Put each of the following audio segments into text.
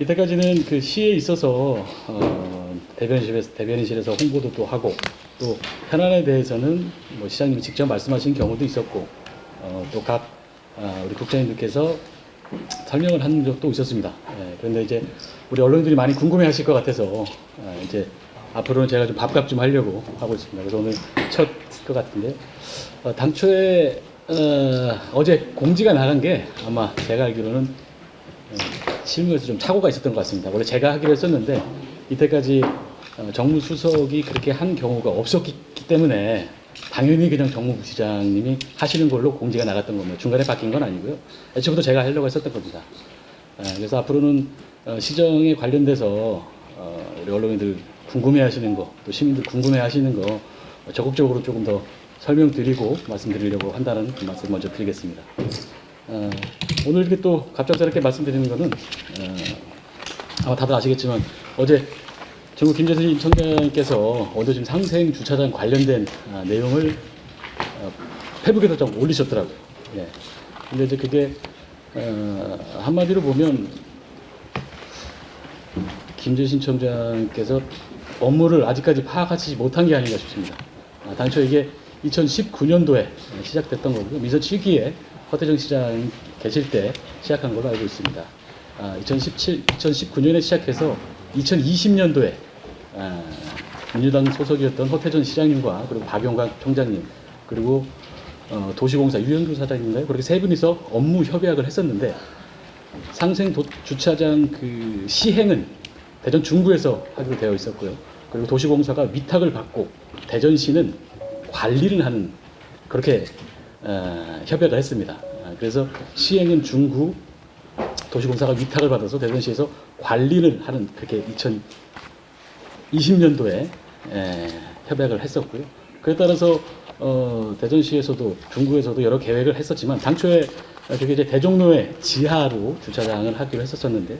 이때까지는 그 시에 있어서 어, 대변인실에서 대변인실에서 홍보도 또 하고 또 현안에 대해서는 뭐 시장님이 직접 말씀하신 경우도 있었고 어, 또각 아, 우리 국장님들께서 설명을 한 적도 있었습니다. 예, 그런데 이제 우리 언론들이 많이 궁금해하실 것 같아서 아, 이제 앞으로는 제가 좀 밥값 좀 하려고 하고 있습니다. 그래서 오늘 첫 것 같은데 어, 당초에 어, 제 공지가 나간 게 아마 제가 알기로는 어, 실무에서 좀 착오가 있었던 것 같습니다. 원래 제가 하기로 했었는데 이때까지 어, 정무수석이 그렇게 한 경우가 없었기 때문에 당연히 그냥 정무부시장님이 하시는 걸로 공지가 나갔던 겁니다. 중간에 바뀐 건 아니고요. 애초부터 제가 하려고 했었던 겁니다. 아, 그래서 앞으로는 어, 시정에 관련돼서 어, 우리 언론인들 궁금해하시는 거, 또 시민들 궁금해하시는 거 어, 적극적으로 조금 더 설명드리고 말씀드리려고 한다는 그 말씀 먼저 드리겠습니다. 어, 오늘 이렇게 또 갑작스럽게 말씀드리는 거는 어, 아마 다들 아시겠지만 어제 전국 김재선 청장께서 원도심 상생 주차장 관련된 아, 내용을 어, 페북에서 좀 올리셨더라고요. 예. 근데 이제 그게 어, 한마디로 보면 김재신 청장께서 업무를 아직까지 파악하지 못한 게 아닌가 싶습니다. 아, 당초 이게 2019년도에 시작됐던 거고요. 미선 7기에 허태정 시장 계실 때 시작한 걸로 알고 있습니다. 아, 2017, 2019년에 시작해서 2020년도에 아, 민주당 소속이었던 허태전 시장님과 그리고 박용관 총장님 그리고 어, 도시공사 유현두 사장님인가요? 그렇게 세 분이서 업무 협약을 했었는데 상생 도, 주차장 그 시행은 대전 중구에서 하기로 되어 있었고요. 그리고 도시공사가 위탁을 받고 대전시는 관리를 하는 그렇게 어, 협약을 했습니다. 아, 그래서 시행은 중구, 도시공사가 위탁을 받아서 대전시에서 관리를 하는 그렇게 2020년도에 에, 협약을 했었고요. 그에 따라서 어, 대전시에서도 중구에서도 여러 계획을 했었지만 당초에 그게 이제 대종로의 지하로 주차장을 하기로 했었었는데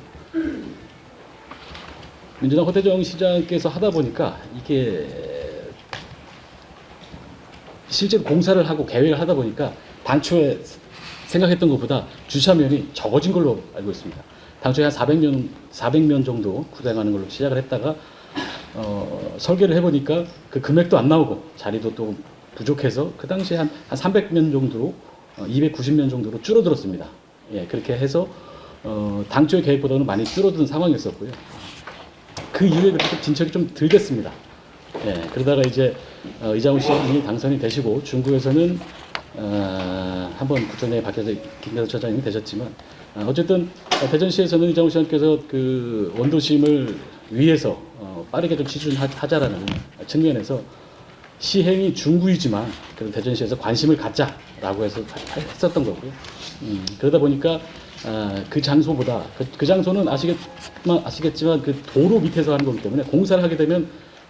민주당 허태정 시장께서 하다 보니까 이게 실제로 공사를 하고 계획을 하다 보니까 당초에 생각했던 것보다 주차면이 적어진 걸로 알고 있습니다. 당초에 한 400명, 400명 정도 구당하는 걸로 시작을 했다가 어, 설계를 해보니까 그 금액도 안 나오고 자리도 또 부족해서 그 당시에 한, 한 300명 정도로 어, 290명 정도로 줄어들었습니다. 예, 그렇게 해서 어, 당초의 계획보다는 많이 줄어든 상황이었었고요. 그 이후에 그렇게 진척이 좀 들겠습니다. 예, 그러다가 이제 어, 이장훈 시장이 당선이 되시고 중구에서는 어, 한번 구청장에 바뀌어서 김대선 처장님이 되셨지만 어, 어쨌든 어, 대전시에서는 이장훈 시장께서 그 원도심을 위해서 어, 빠르게 좀 취준하자라는 측면에서 시행이 중구이지만 그래도 대전시에서 관심을 갖자라고 해서 했었던 거고요. 음, 그러다 보니까 아, 그 장소보다 그, 그 장소는 아시겠지만 아시겠지만 그 도로 밑에서 하는 거기 때문에 공사를 하게 되면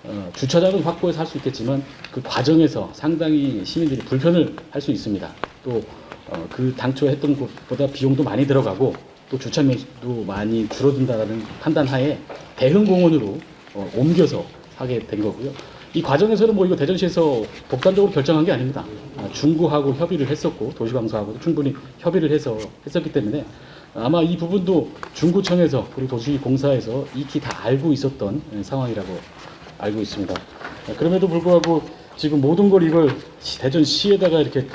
어, 주차장은 확보해서 할 수 있겠지만 그 과정에서 상당히 시민들이 불편을 할 수 있습니다. 또 어, 그 당초 했던 것보다 비용도 많이 들어가고 또 주차 면도 많이 줄어든다는 판단하에 대흥공원으로 어, 옮겨서 하게 된 거고요. 이 과정에서는 뭐 이거 대전시에서 독단적으로 결정한 게 아닙니다. 아, 중구하고 협의를 했었고 도시광사하고도 충분히 협의를 해서 했었기 때문에 아마 이 부분도 중구청에서 그리고 도시공사에서 익히 다 알고 있었던 예, 상황이라고 알고 있습니다. 아, 그럼에도 불구하고 지금 모든 걸 이걸 시- 대전시에다가 이렇게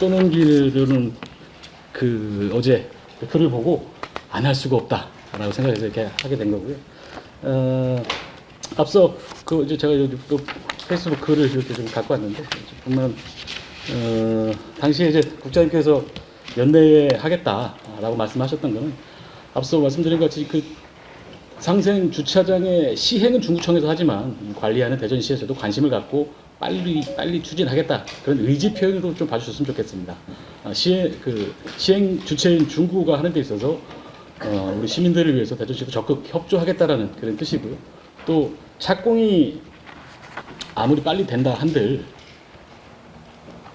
떠넘기는 그 어제 그 글을 보고 안 할 수가 없다라고 생각해서 이렇게 하게 된 거고요. 어, 앞서 그 이제 제가 여기 또 페이스북 글을 이렇게 좀 갖고 왔는데 보면 어, 당시에 이제 국장님께서 연내에 하겠다라고 말씀하셨던 거는 앞서 말씀드린 것 같이 그 상생 주차장의 시행은 중구청에서 하지만 관리하는 대전시에서도 관심을 갖고 빨리 빨리 추진하겠다 그런 의지 표현으로 좀 봐주셨으면 좋겠습니다. 아, 시행 그 시행 주체인 중구가 하는 데 있어서 어, 우리 시민들을 위해서 대전시도 적극 협조하겠다라는 그런 뜻이고요. 또 착공이 아무리 빨리 된다 한들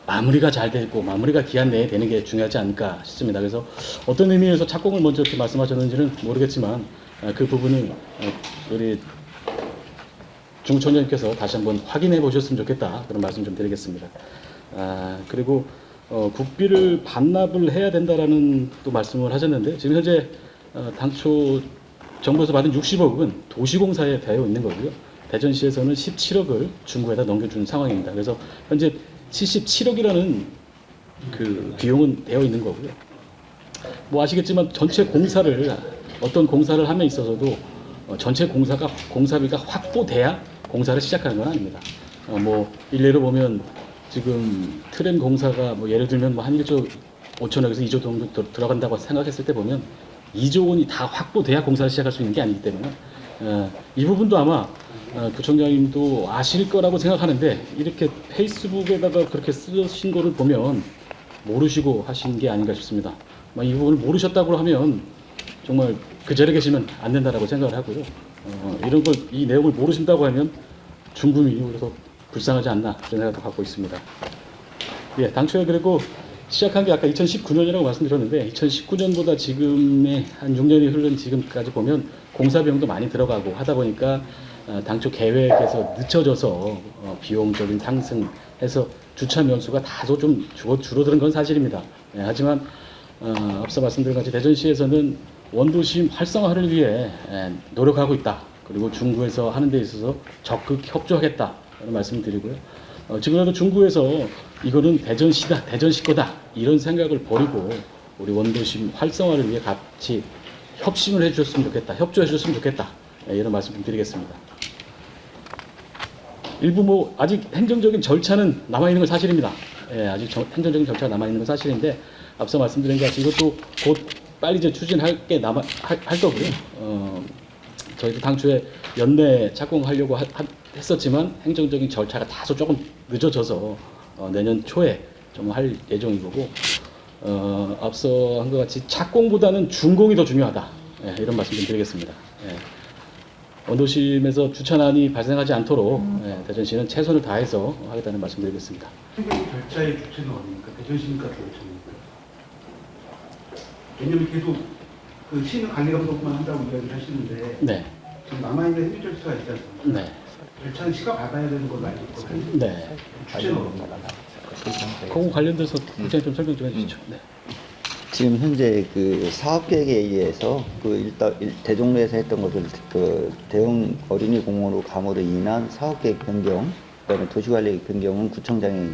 마무리가 잘 되고 마무리가 기한 내에 되는 게 중요하지 않을까 싶습니다. 그래서 어떤 의미에서 착공을 먼저 이렇게 말씀하셨는지는 모르겠지만 아, 그 부분은 어, 우리 중청장님께서 다시 한번 확인해 보셨으면 좋겠다 그런 말씀 좀 드리겠습니다. 아, 그리고 어, 국비를 반납을 해야 된다라는 또 말씀을 하셨는데 지금 현재 어, 당초 정부에서 받은 60억은 도시공사에 되어 있는 거고요. 대전시에서는 17억을 중구에다 넘겨주는 상황입니다. 그래서 현재 77억이라는 그 비용은 되어 있는 거고요. 뭐 아시겠지만 전체 공사를 어떤 공사를 함에 있어서도 어, 전체 공사가 공사비가 확보돼야 공사를 시작하는 건 아닙니다. 어, 뭐 일례로 보면 지금 트램 공사가 뭐 예를 들면 뭐 한 1조 5천억에서 2조 정도 들- 들어간다고 생각했을 때 보면 2조 원이 다 확보돼야 공사를 시작할 수 있는 게 아니기 때문에 어, 이 부분도 아마 어, 부총장님도 아실 거라고 생각하는데 이렇게 페이스북에다가 그렇게 쓰신 거를 보면 모르시고 하신 게 아닌가 싶습니다. 뭐이 부분을 모르셨다고 하면 정말 그 자리에 계시면 안 된다라고 생각을 하고요. 어, 이런 걸 이 내용을 모르신다고 하면 중국이 그래서 불쌍하지 않나 그런 생각도 갖고 있습니다. 예, 당초에 그리고 시작한 게 아까 2019년이라고 말씀드렸는데 2019년보다 지금의 한 6년이 흐른 지금까지 보면 공사 비용도 많이 들어가고 하다 보니까 어, 당초 계획에서 늦춰져서 어, 비용적인 상승해서 주차 면수가 다소 좀 줄어, 줄어드는 건 사실입니다. 예, 하지만 어, 앞서 말씀드린 같이 대전시에서는 원도심 활성화를 위해 예, 노력하고 있다. 그리고 중구에서 하는 데 있어서 적극 협조하겠다 라는 말씀드리고요. 어, 지금이라도 중구에서 이거는 대전시다, 대전시 거다 이런 생각을 버리고 우리 원도심 활성화를 위해 같이 협심을 해주셨으면 좋겠다, 협조해 주셨으면 좋겠다 예, 이런 말씀 좀 드리겠습니다. 일부 뭐 아직 행정적인 절차는 남아 있는 건 사실입니다. 예, 아직 저- 행정적인 절차가 남아 있는 건 사실인데 앞서 말씀드린 것 같이 이것도 곧 빨리 이제 추진할 게 남아 할, 할 거고요. 어, 저희도 당초에 연내 착공하려고 하- 하- 했었지만 행정적인 절차가 다소 조금 늦어져서 어, 내년 초에 좀 할 예정이고 어, 앞서 한 것 같이 착공보다는 준공이 더 중요하다. 예, 이런 말씀 좀 드리겠습니다. 예. 원도심에서 주차난이 발생하지 않도록 예, 대전시는 최선을 다해서 하겠다는 말씀드리겠습니다. 절차의 주체는 어디입니까? 대전시니까 대전시입니까? 왜냐면 계속 그 시는 관리 감독만 한다고 이야기를 하시는데 네, 지금 남아있는 행정 절차가 있지 않습니까? 네, 절차는 시가 받아야 되는 걸로 알고 있거든요. 네. 어디입니까? 그거 관련돼서 부장님 좀 설명 좀 해주시죠. 네. 지금 현재 그 사업 계획에 의해서 그 일단 일- 대종로에서 했던 것을 그 대형 어린이 공원으로 감으로 인한 사업 계획 변경, 그다음에 도시관리 계획 변경은 구청장이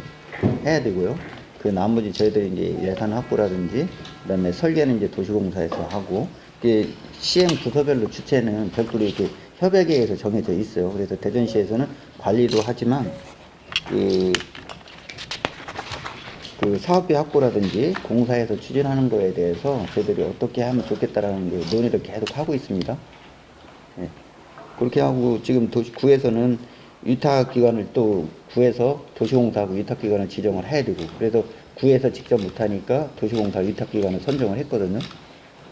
해야 되고요. 그 나머지 저희들이 이제 예산 확보라든지 그다음에 설계는 이제 도시공사에서 하고 이게 시행 부서별로 주체는 별도로 이렇게 협약에 의해서 정해져 있어요. 그래서 대전시에서는 관리도 하지만 그 그 사업비 확보라든지 공사에서 추진하는 거에 대해서 저희들이 어떻게 하면 좋겠다라는 그 논의를 계속 하고 있습니다. 예. 그렇게 하고 지금 도시 구에서는 위탁 기관을 또 구에서 도시공사하고 위탁 기관을 지정을 해야 되고 그래서 구에서 직접 못하니까 도시공사 위탁 기관을 선정을 했거든요.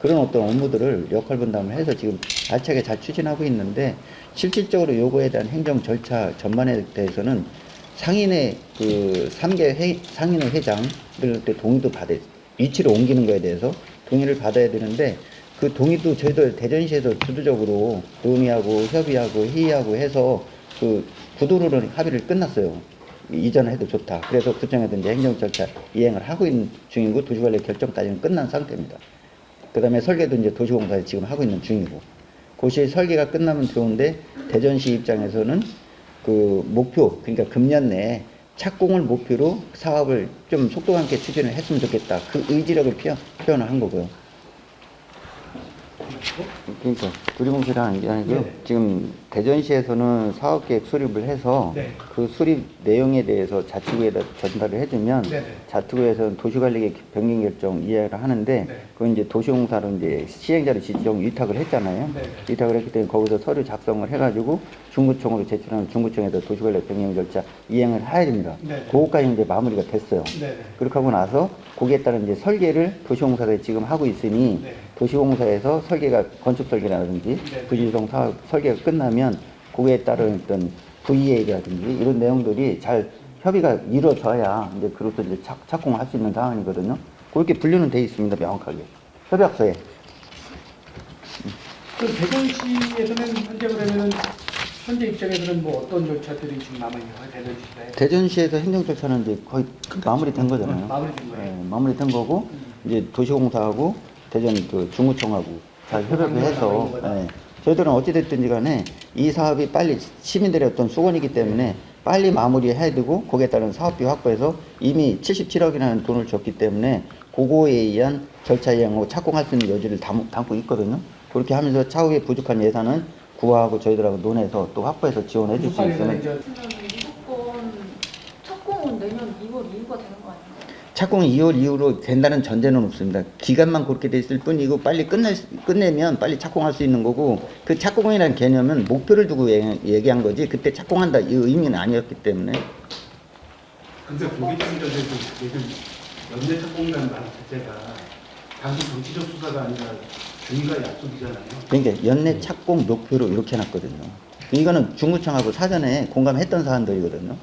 그런 어떤 업무들을 역할 분담을 해서 지금 알차게 잘 추진하고 있는데 실질적으로 요거에 대한 행정 절차 전반에 대해서는 상인의 그 3개 회, 상인의 회장들 때 동의도 받아야 위치를 옮기는 거에 대해서 동의를 받아야 되는데 그 동의도 저희들 대전시에서 주도적으로 논의하고 협의하고 회의하고 해서 그 구도로는 합의를 끝났어요. 이전에 해도 좋다. 그래서 구청에도 이제 행정 절차 이행을 하고 있는 중이고 도시관리 결정까지는 끝난 상태입니다. 그 다음에 설계도 이제 도시공사에 지금 하고 있는 중이고. 그것이 설계가 끝나면 좋은데 대전시 입장에서는 그 목표, 그러니까 금년 내에 착공을 목표로 사업을 좀 속도감 있게 추진을 했으면 좋겠다. 그 의지력을 표현, 표현을 한 거고요. 그러니까 두리뭉실을 하는 게 아니고요. 네. 지금 대전시에서는 사업계획 수립을 해서 네. 그 수립 내용에 대해서 자치구에다 전달을 해주면 네 네. 자치구에서는 도시관리계획 변경 결정 이해를 하는데 네. 그건 이제 도시공사로 이제 시행자를 지정 위탁을 했잖아요. 네. 위탁을 했기 때문에 거기서 서류 작성을 해가지고 중구청으로 제출하면 중구청에서 도시관리 변경 절차 이행을 해야 됩니다. 네. 그거까지 이제 마무리가 됐어요. 네네. 그렇게 하고 나서 거기에 따른 이제 설계를 도시공사가 지금 하고 있으니 네. 도시공사에서 설계가 건축 설계라든지 네. 부지정 사업 설계가 끝나면 거기에 따른 어떤 VA라든지 이런 내용들이 잘 협의가 이루어져야 이제 그것도 이제 착, 착공할 수 있는 상황이거든요. 그렇게 분류는 돼 있습니다 명확하게 협약서에. 그 대전시에서는 현재 그러면은 현재 입장에서는 뭐 어떤 절차들이 지금 남아 있는 거예요? 대전시에? 대전시에서 행정 절차는 이제 거의 마무리된 거잖아요. 마무리된 거예요. 예, 마무리된 거고 이제 도시공사하고 대전 그 중구청하고 잘 협업을 해서 예. 저희들은 어찌됐든지 간에 이 사업이 빨리 시민들의 어떤 수건이기 때문에 빨리 마무리해야 되고 거기에 따른 사업비 확보해서 이미 77억이라는 돈을 줬기 때문에 그거에 의한 절차 이행하고 착공할 수 있는 여지를 담, 담고 있거든요. 그렇게 하면서 차후에 부족한 예산은 구하고 저희들하고 논해서 또 확보해서 지원해 줄 수 있으면 무조건 착공은 내년 2월 이후가 되는? 착공 2월 이후로 된다는 전제는 없습니다. 기간만 그렇게 돼 있을 뿐이고 빨리 끝낼 수- 끝내면 빨리 착공할 수 있는 거고 그 착공이라는 개념은 목표를 두고 얘기- 얘기한 거지 그때 착공한다 이 의미는 아니었기 때문에 근데 고객님 전에도 요즘 연내 착공이라는 말 자체가 단순 정치적 수사가 아니라 주의가 약속이잖아요. 그러니까 연내 착공 목표로 이렇게 해놨거든요. 이거는 중구청하고 사전에 공감했던 사안들이거든요.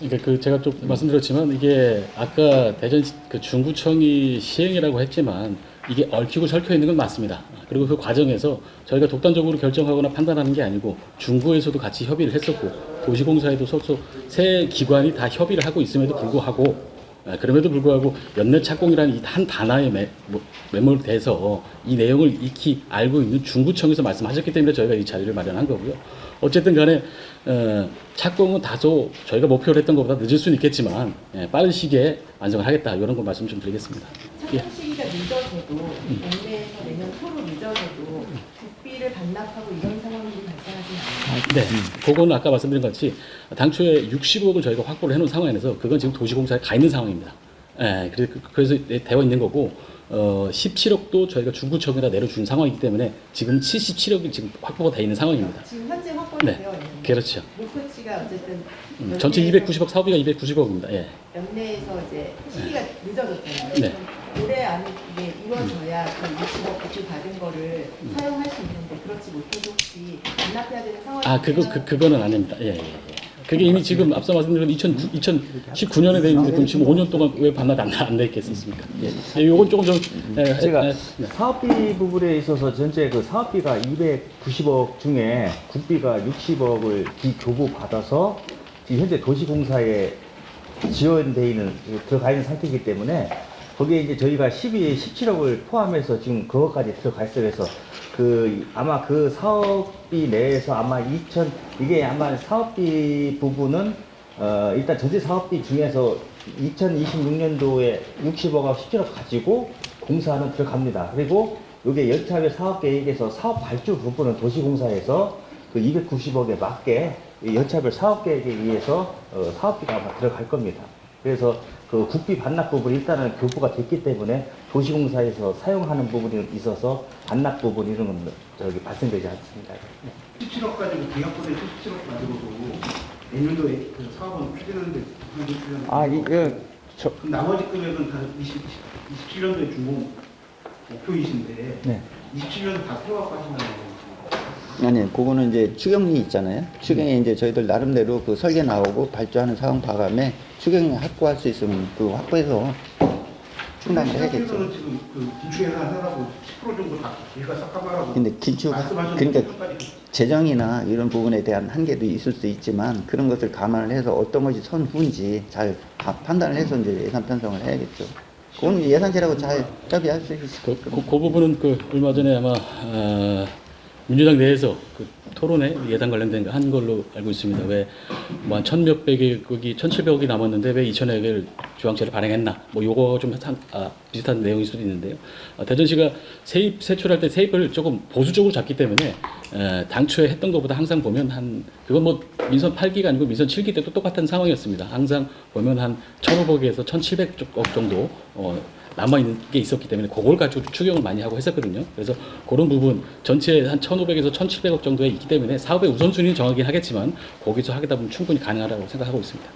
그러니까 그 제가 좀 말씀드렸지만 이게 아까 대전 그 중구청이 시행이라고 했지만 이게 얽히고 설켜 있는 건 맞습니다. 그리고 그 과정에서 저희가 독단적으로 결정하거나 판단하는 게 아니고 중구에서도 같이 협의를 했었고 도시공사에도 소속 세 기관이 다 협의를 하고 있음에도 불구하고 아, 그럼에도 불구하고 연내 착공이라는 이한 단어에 매, 뭐, 매몰돼서 이 내용을 익히 알고 있는 중구청에서 말씀하셨기 때문에 저희가 이 자리를 마련한 거고요. 어쨌든 간에 어, 착공은 다소 저희가 목표를 했던 것보다 늦을 수는 있겠지만 예, 빠른 시기에 완성을 하겠다 이런 거 말씀 좀 드리겠습니다. 예. 착공 시기가 늦어져도 국내에서 내년 초로 늦어져도 국비를 반납하고 이런 네, 그거는 아까 말씀드린 것 같이 당초에 60억을 저희가 확보를 해놓은 상황에서 그건 지금 도시공사에 가 있는 상황입니다. 예, 그래서, 그- 그래서 되어 있는 거고 어, 17억도 저희가 중구청에다 내려준 상황이기 때문에 지금 77억이 지금 확보가 되어 있는 상황입니다. 지금 현재 확보는 네, 되어 있는데 그렇죠. 목표치가 어쨌든 음, 전체 연내에서- 290억 사업비가 290억입니다. 예. 연내에서 이제 시기가 늦어졌잖아요. 네. 올해 안에 이게 이루어져야 그 60억 국비 받은 거를 사용할 수 있는데 그렇지 못해서 혹시 반납해야 되는 상황이 아 그거 그 그거는 아닙니다. 예, 예, 예. 그게 이미 지금 앞서 말씀드린 2009, 2019년에 돼 있는데 그럼 지금 5년 동안 왜 반납 안돼 있겠습니까? 예. 예, 요건 조금 좀 예, 제가 예, 예. 사업비 부분에 있어서 전체 그 사업비가 290억 중에 국비가 60억을 기교부 받아서 지금 현재 도시공사에 지원돼 있는 들어가 있는 상태이기 때문에 거기에 이제 저희가 12에 17억을 포함해서 지금 그것까지 들어가 있어요. 그래서 그 아마 그 사업비 내에서 아마 2천 이게 아마 사업비 부분은 어 일단 전체 사업비 중에서 2026년도에 60억하고 17억 가지고 공사는 들어갑니다. 그리고 이게 연차별 사업 계획에서 사업 발주 부분은 도시공사에서 그 290억에 맞게 이 연차별 사업 계획에 의해서 어, 사업비가 아마 들어갈 겁니다. 그래서 그 국비 반납 부분이 일단은 교부가 됐기 때문에 도시공사에서 사용하는 부분이 있어서 반납 부분 이런 건 저기 발생되지 않습니다. 17억 가지고 계약보다 17억 가지고도 내년도에 그 사업은 추진하는 아, 이, 그, 저, 그럼 나머지 금액은 다 20, 27년도에 준공 목표이신데 네. 27년 다 세워갖고 하신다는 거죠. 아니, 그거는 이제 추경이 있잖아요. 추경에 이제 저희들 나름대로 그 설계 나오고 발주하는 상황 봐감에 추경이 확보할 수 있으면 그 확보해서 충당을 해야겠죠. 지금 그 긴축 예산 하라고 10% 정도 다 기회가 삭감하라고 근데 긴축, 그러니까 재정이나 이런 부분에 대한 한계도 있을 수 있지만 그런 것을 감안을 해서 어떤 것이 선후인지 잘 파- 판단을 해서 이제 예산 편성을 해야겠죠. 그건 예산실하고 잘 협의할 수 있을 그, 그, 그 부분은 그 얼마 전에 아마 어, 민주당 내에서 그 토론회 예산 관련된 거 한 걸로 알고 있습니다. 왜 뭐 한 천 몇백억이 천칠백억이 남았는데 왜 이천억을 중앙체를 발행했나? 뭐 요거 좀 한, 아, 비슷한 내용일 수도 있는데요. 어, 대전시가 세입 세출할 때 세입을 조금 보수적으로 잡기 때문에 에, 당초에 했던 것보다 항상 보면 한 그건 뭐 민선 8기가 아니고 민선 7기 때도 똑같은 상황이었습니다. 항상 보면 한 1,500에서 1,700억 정도 어, 남아 있는 게 있었기 때문에 그걸 가지고 추경을 많이 하고 했었거든요. 그래서 그런 부분 전체 한 1,500에서 1,700억 정도에 있기 때문에 사업의 우선순위는 정하긴 하겠지만 거기서 하겠다 보면 충분히 가능하다고 생각하고 있습니다.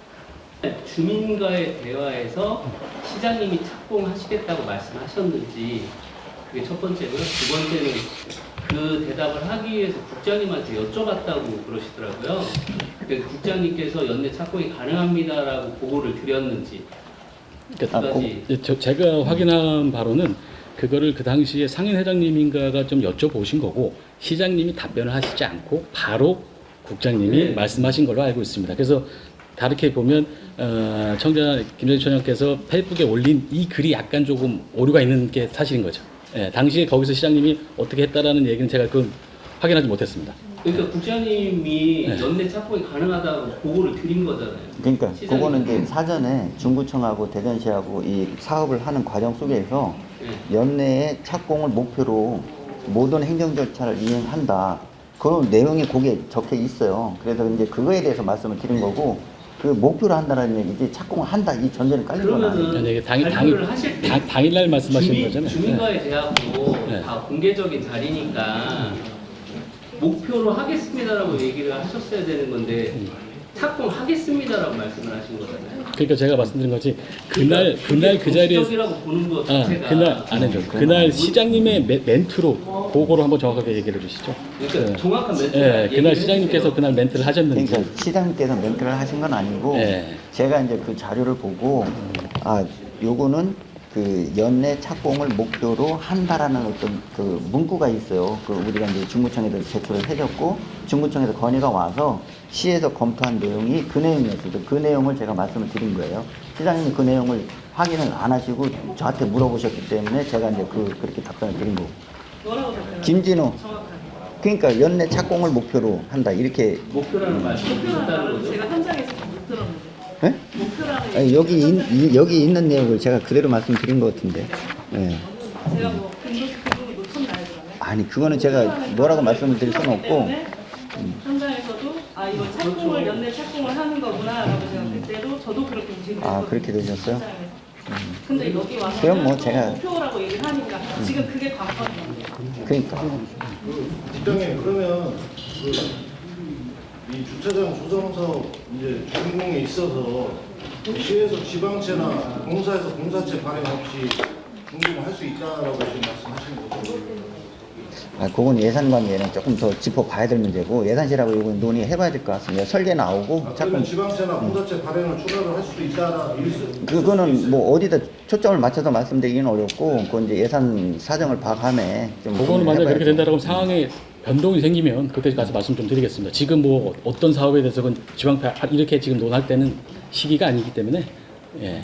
주민과의 대화에서 시장님이 착공하시겠다고 말씀하셨는지 그게 첫 번째고요. 두 번째는 그 대답을 하기 위해서 국장님한테 여쭤봤다고 그러시더라고요. 그 국장님께서 연내 착공이 가능합니다라고 보고를 드렸는지 그러니까 두 가지. 예, 저, 제가 확인한 바로는 그거를 그 당시에 상인 회장님인가가 좀 여쭤보신 거고 시장님이 답변을 하시지 않고 바로 국장님이 네. 말씀하신 걸로 알고 있습니다. 그래서 다르게 보면 어, 청장 김정일 총장께서 페이스북에 올린 이 글이 약간 조금 오류가 있는 게 사실인 거죠. 예, 당시에 거기서 시장님이 어떻게 했다라는 얘기는 제가 그 확인하지 못했습니다. 그러니까 국장님이 네. 연내 착공이 가능하다고 보고를 드린 거잖아요. 그러니까 시장님. 그거는 이제 사전에 중구청하고 대전시하고 이 사업을 하는 과정 속에서 네. 연내에 착공을 목표로 모든 행정 절차를 이행한다. 그런 내용이 거기에 적혀 있어요. 그래서 이제 그거에 대해서 말씀을 드린 거고 그 목표로 한다는 얘기 이제 착공을 한다 이 전제는 깔린 건 아니에요. 그러면은 아니, 이게 당일 발표를 당일 하실 때 당, 당일날 말씀하시는 주민, 거잖아요. 주민과의 대화고 네. 다 공개적인 자리니까 목표로 하겠습니다라고 얘기를 하셨어야 되는 건데 착공하겠습니다라고 말씀을 하신 거잖아요. 그러니까 제가 말씀드린 거지 그날 그날 그 자리에서 공식적이라고 보는 것 아, 자체가 그날 아니죠. 그날 시장님의 멘- 멘트로 그거를 한번 정확하게 얘기를 해 주시죠. 그러니까 예. 정확한 멘트. 예, 그날 시장님께서 그날 멘트를 하셨는지. 그러니까 시장님께서 멘트를 하신 건 아니고 예. 제가 이제 그 자료를 보고 아 요거는 그 연내 착공을 목표로 한다라는 어떤 그 문구가 있어요. 그 우리가 이제 중구청에도 제출을 해줬고 중구청에서 건의가 와서 시에서 검토한 내용이 그 내용이었어요. 그 내용을 제가 말씀을 드린 거예요. 시장님이 그 내용을 확인을 안 하시고 저한테 물어보셨기 때문에 제가 이제 그 그렇게 답변을 드린 거고. 뭐라고 답변을 김진호. 그러니까 연내 착공을 목표로 한다 이렇게 목표라는 하셨다는 말을 거죠. 제가 현장에서 못 들었는데 예? 목표라는 아니, 여기 있, 현장에서 이- 여기 있는 내용을 제가 그대로 말씀드린 것 같은데. 예. 제가 뭐 근거 그거 놓쳤나요 그러면? 아니 그거는 제가 뭐라고 말씀을 드릴 수는 없고 때문에 현장에서도 아 이거 착공을 연내 착공을 하는 거구나라고 제가 그때도 저도 그렇게 인식을 아. 그렇게 되셨어요? 현장에서. 근데 여기 와서 그럼 뭐 제가- 목표라고 얘기를 하니까 지금 그게 관건이에요. 그러니까 국장님 그러면 그 이 주차장 조성 사업 이제 준공에 있어서 시에서 지방채나 공사에서 공사채 발행 없이 준공을 할 수 있다라고 지금 말씀하시는 거죠? 아 그건 예산 관계는 조금 더 짚어봐야 될 문제고 예산실하고 이거 논의해봐야 될 것 같습니다. 설계 나오고 아, 자꾸 그러면 지방채나 공사채 발행을 추가로 할 수도 있다라 일수 그거는 뭐 어디다 초점을 맞춰서 말씀드리기는 어렵고 그건 이제 예산 사정을 봐감에 좀 그거는 만약 그렇게 될 된다라고 상황에 변동이 생기면 그때 가서 말씀 좀 드리겠습니다. 지금 뭐 어떤 사업에 대해서는 지방파 이렇게 지금 논할 때는 시기가 아니기 때문에 예.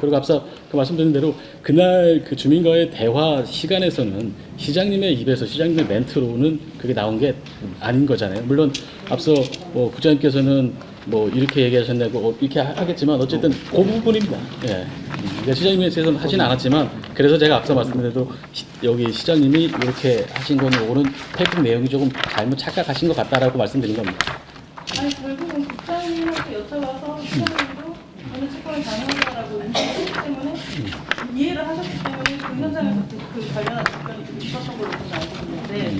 그리고 앞서 그 말씀드린 대로 그날 그 주민과의 대화 시간에서는 시장님의 입에서 시장님의 멘트로는 그게 나온 게 아닌 거잖아요. 물론 앞서 뭐 부장님께서는 뭐 이렇게 얘기하셨냐고 어, 이렇게 하- 하겠지만 어쨌든 그 부분입니다. 예. 그러니까 시장님께서는 하진 않았지만 그래서 제가 앞서 말씀드린 대로 시- 여기 시장님이 이렇게 하신 거는 오는 태풍 내용이 조금 잘못 착각하신 것 같다라고 말씀드린 겁니다. 아니 결국은 국장님한테 여쭤봐서 시장님도 어느 측권이 가능하다라고 인식했기 때문에 이해를 하셨기 때문에 그 현장에서 그, 그 관련한 답변이 좀 있었던 걸로 저는 알고 있는데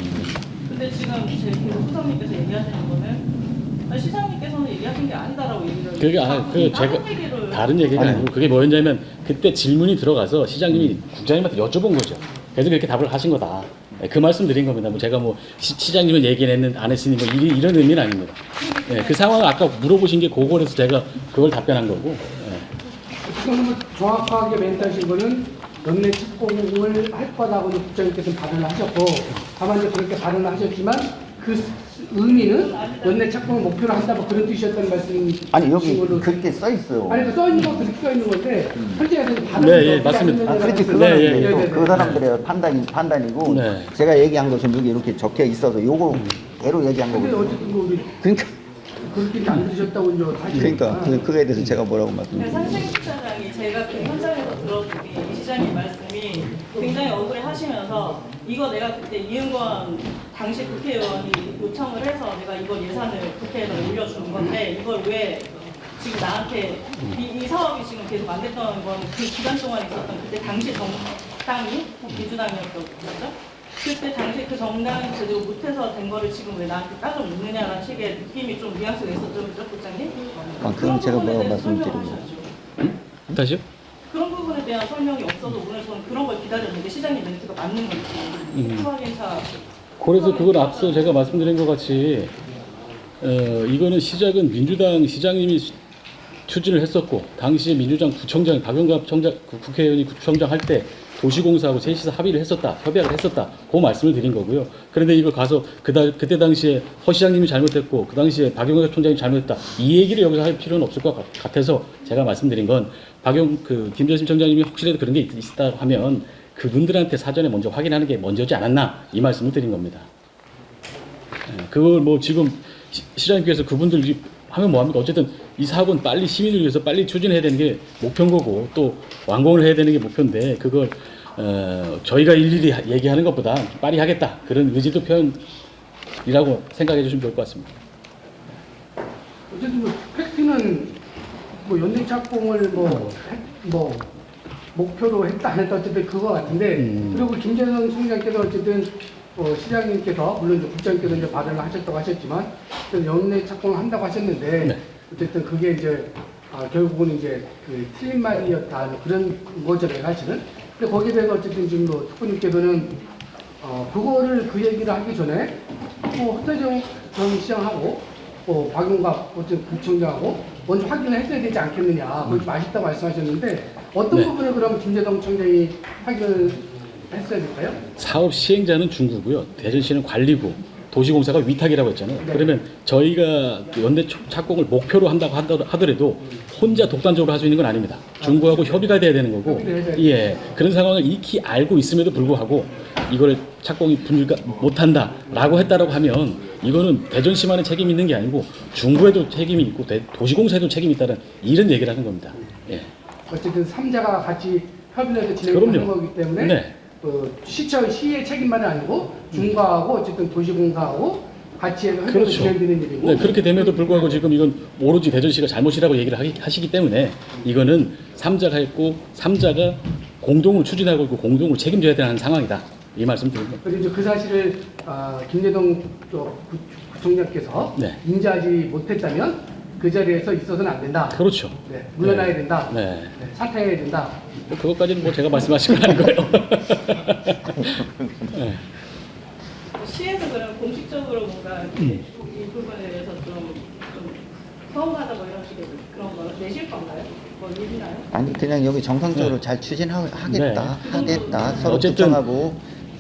근데 지금 제 계속 수석님께서 얘기하시는 거는 아니, 시장님께서는 얘기하신 게 아니다라고 얘기를 그게 아, 그 다른 제가 얘기를 다른 얘기가 아니. 아니 고 그게 뭐였냐면 그때 질문이 들어가서 시장님이 국장님한테 여쭤본 거죠. 그래서 그렇게 답을 하신 거다. 예, 그 말씀 드린 겁니다. 뭐 제가 뭐 시, 장님은 얘기는 했는데 안 했으니 뭐 이, 런 의미는 아닙니다. 예, 그 상황을 아까 물어보신 게 그거라서 제가 그걸 답변한 거고. 예. 지금 뭐 정확하게 멘트하신 거는 연내 착공을 할 거라고 이제 국장님께서 발언을 하셨고 다만 이제 그렇게 발언을 하셨지만 그 스- 의미는 연내 착공을 목표로 한다 뭐 그런 뜻이었다는 말씀 아니 여기 그렇게 써 있어요. 아니 그써 있는 거 그렇게 써 있는 건데 현재에서 발언이 네, 예, 맞습니다. 아, 그렇지 그거는 네, 이제 예, 또 네, 그 네. 사람들의 판단이 판단이고 네. 제가 얘기한 것은 여기 이렇게 적혀 있어서 요거 대로 얘기한 근데 거거든요. 어쨌든 뭐 우리 그러니까 그렇게 안 들으셨다고 이제 하시니까 그러니까 그, 그거에 대해서 제가 뭐라고 네, 말씀드려요. 상생 시장이 제가 그 현장에서 들어보기 이 시장님 말씀이 굉장히 억울해 하시면서 이거 내가 그때 이은권 당시 국회의원이 요청을 해서 내가 이걸 예산을 국회에서 올려주는 건데 이걸 왜 지금 나한테 이, 이 사업이 지금 계속 안 됐던 건 그 기간 동안 있었던 그때 당시 정당이 민주당이었던 거죠? 그때 당시 그 정당이 제대로 못해서 된 거를 지금 왜 나한테 따져 묻느냐라는 식의 느낌이 좀 뉘앙스가 있었죠, 그죠, 국장님? 아, 그건 제가 뭐라고 대해서 말씀드리고. 다시요? 대한 설명이 없어도 오늘 저는 그런 걸 기다렸는데 시장님 멘트가 맞는 건지. 음. 확인차 그래서 그걸 앞서 제가 말씀드린 것 같이 어, 이거는 시작은 민주당 시장님이 수- 추진을 했었고 당시에 민주당 구청장 박영갑 청장 그 국회의원이 구청장 할 때 도시공사하고 셋이서 합의를 했었다 협약을 했었다 그 말씀을 드린 거고요. 그런데 이걸 가서 그다 그때 당시에 허 시장님이 잘못했고 그 당시에 박영갑 총장이 잘못했다 이 얘기를 여기서 할 필요는 없을 것 같- 같아서 제가 말씀드린 건 박영 그 김재심 청장님이 혹시라도 그런 게 있- 있다 하면 그분들한테 사전에 먼저 확인하는 게 먼저지 않았나 이 말씀을 드린 겁니다. 예, 그걸 뭐 지금 시- 시장님께서 그분들 이- 하면 뭐합니까? 어쨌든 이 사업은 빨리 시민을 위해서 빨리 추진해야 되는 게 목표인 거고 또 완공을 해야 되는 게 목표인데 그걸 어, 저희가 일일이 하- 얘기하는 것보다 빨리 하겠다 그런 의지도 표현이라고 생각해 주시면 좋을 것 같습니다. 어쨌든 뭐 팩트는 뭐 연대 착공을 뭐, 했- 뭐 목표로 했다 안 했다 어쨌든 그거 같은데 음. 그리고 김재성 총장께서 어쨌든 어, 시장님께서 물론 이제 국장께서 이제 발언을 하셨다고 하셨지만 연내 착공을 한다고 하셨는데 네. 어쨌든 그게 이제 아, 결국은 이제 그 틀린 말이었다 뭐 그런 거잖아요 사실은 근데 거기에 대해서 어쨌든 지금 뭐 특구님께서는 어, 그거를 그 얘기를 하기 전에 뭐 허태정 전 시장하고 어, 박용갑 어쨌든 구청장하고 먼저 확인을 했어야 되지 않겠느냐. 그걸 좀 아쉽다고 말씀하셨는데 어떤 네. 부분을 그럼 김재동 청장이 확인을 했어야 될까요? 사업 시행자는 중구고요. 대전시는 관리고 도시공사가 위탁이라고 했잖아요. 네. 그러면 저희가 그 연대 초- 착공을 목표로 한다고 하더- 하더라도 혼자 독단적으로 할 수 있는 건 아닙니다. 중구하고 협의가 돼야 되는 거고. 예 그런 상황을 익히 알고 있음에도 불구하고 이거를 착공이 불가 못한다라고 했다라고 하면 이거는 대전시만의 책임이 있는 게 아니고 중구에도 책임이 있고 대- 도시공사에도 책임이 있다는 이런 얘기를 하는 겁니다. 예. 어쨌든 삼자가 같이 협의를 해서 진행하는. 거기 때문에 네. 어, 시청 시의 책임만은 아니고 중과하고 어쨌든 도시공사하고 같이 해서 협의가 그렇죠. 진행되는 일이고 네, 그렇게 됨에도 불구하고 지금 이건 오로지 대전시가 잘못이라고 얘기를 하기, 하시기 때문에 이거는 삼자가 했고 삼자가 공동으로 추진하고 있고 공동으로 책임져야 되는 상황이다. 이 말씀 드립니다. 그리고 이제 그 사실을 아, 구- 구청장께서 네. 인지하지 못했다면 그 자리에서 있어서는 안 된다. 그렇죠. 네, 물러나야 된다. 네. 네, 사퇴해야 된다. 뭐 그것까지는 뭐 제가 말씀하신 건 아니고요. 네. 시에서 그럼 공식적으로 뭔가 이렇게 음. 이 부분에 대해서 좀, 좀 서운하다 뭐 이런 식의 그런 거 내실 건가요? 뭐? 아니 그냥 여기 정상적으로 네. 잘 추진하겠다 네. 하겠다 서로 어쨌든- 구청하고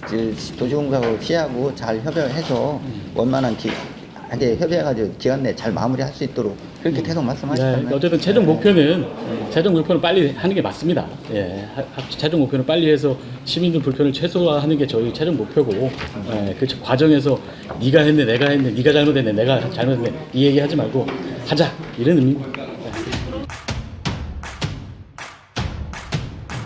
이제 도시공사하고 시하고 잘 협의해서 원만한 기 하게 협의해가지고 기간 내에 잘 마무리할 수 있도록 그렇게 계속 네, 말씀하시잖아요. 어쨌든 최종 목표는 최종 목표는 빨리 하는 게 맞습니다. 예, 하- 하- 최종 목표는 빨리 해서 시민들 불편을 최소화하는 게 저희 최종 목표고, 예, 그 과정에서 네가 했네, 내가 했네, 네가 잘못했네, 내가 잘못했네 이 얘기 하지 말고 하자 이런 의미입니다.